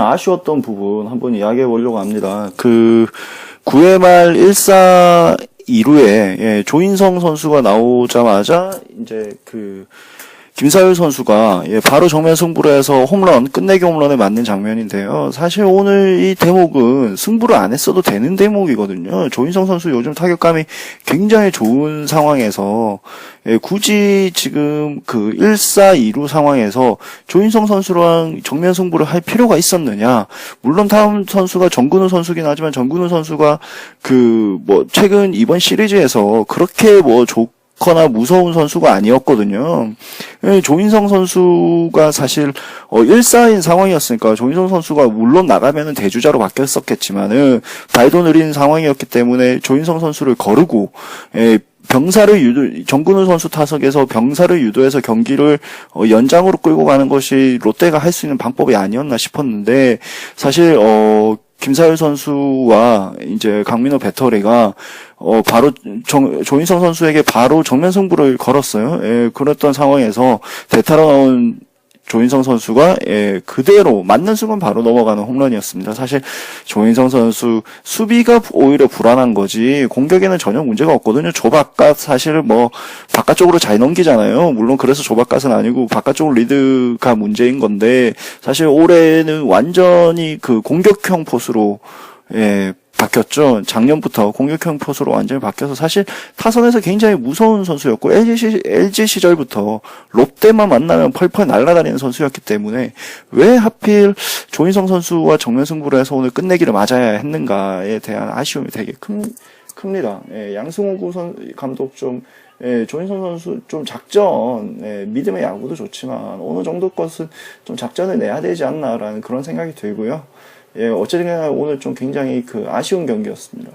아쉬웠던 부분 한번 이야기해 보려고 합니다. 그 9회 말 1사 2루에 예, 조인성 선수가 나오자마자 이제 그 김사율 선수가 예, 바로 정면 승부를 해서 홈런 끝내기 홈런에 맞는 장면인데요. 사실 오늘 이 대목은 승부를 안 했어도 되는 대목이거든요. 조인성 선수 요즘 타격감이 굉장히 좋은 상황에서 예, 굳이 지금 그 1사 2루 상황에서 조인성 선수랑 정면 승부를 할 필요가 있었느냐. 물론 다음 선수가 정근우 선수긴 하지만 정근우 선수가 그 뭐 최근 이번 시리즈에서 그렇게 뭐 좋거나 무서운 선수가 아니었거든요. 예, 조인성 선수가 사실 어 1사인 상황이었으니까 조인성 선수가 물론 나가면은 대주자로 바뀌었었겠지만은 발도 느린 상황이었기 때문에 조인성 선수를 거르고 예, 병사를 유도 정근우 선수 타석에서 병사를 유도해서 경기를 어, 연장으로 끌고 가는 것이 롯데가 할 수 있는 방법이 아니었나 싶었는데 사실 어 김사율 선수와 이제 강민호 배터리가 어 바로 정, 조인성 선수에게 바로 정면 승부를 걸었어요. 예, 그랬던 상황에서 대타로 나온 조인성 선수가 예, 그대로 맞는 순간 바로 넘어가는 홈런이었습니다. 사실 조인성 선수 수비가 오히려 불안한 거지 공격에는 전혀 문제가 없거든요. 조바깥 사실 뭐 바깥쪽으로 잘 넘기잖아요. 물론 그래서 조바깥은 아니고 바깥쪽 리드가 문제인 건데 사실 올해는 완전히 그 공격형 포수로 예, 바뀌었죠. 작년부터 공격형 포수로 완전히 바뀌어서 사실 타선에서 굉장히 무서운 선수였고 LG, 시, LG 시절부터 롯데만 만나면 펄펄 날아다니는 선수였기 때문에 왜 하필 조인성 선수와 정면 승부를 해서 오늘 끝내기를 맞아야 했는가에 대한 아쉬움이 되게 큰, 큽니다. 예, 양승호 선, 감독 좀 예, 조인성 선수 좀 작전, 예, 믿음의 야구도 좋지만 어느 정도 것은 좀 작전을 내야 되지 않나라는 그런 생각이 들고요. 예, 어쨌든 오늘 좀 굉장히 그 아쉬운 경기였습니다.